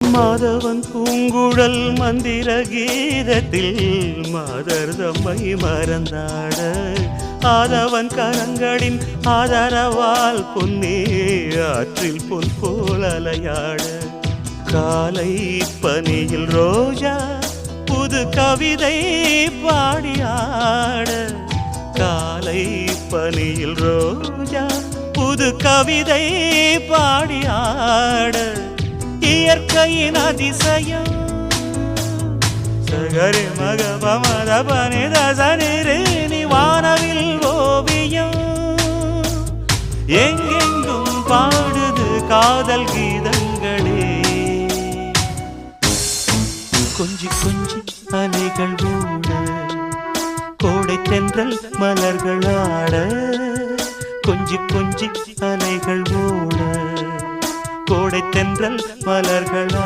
மாதவன் பூங்குழல் மந்திர கீதத்தில் மாதர் தம்மை மறந்தாட. ஆதவன் கரங்களின் ஆதரவால் பொன்னே ஆற்றில் பொன் போல் அலையாட. காலை பனியில் ரோஜா புது கவிதை பாடியாட காலை பனியில் ரோஜா புது கவிதை பாடியாட இயற்கையின் அதிசயம். சகரி மக பமத பனித வானவில் ஓவியம். எங்கெங்கும் பாடுது காதல் கீதங்களே. கொஞ்சி கொஞ்சி அலைகள் ஓட கோடை தென்றல் மலர்கள் ஆட கொஞ்சி கொஞ்சி அலைகள் ஓட கோடை தென்றல் மலர்கள்?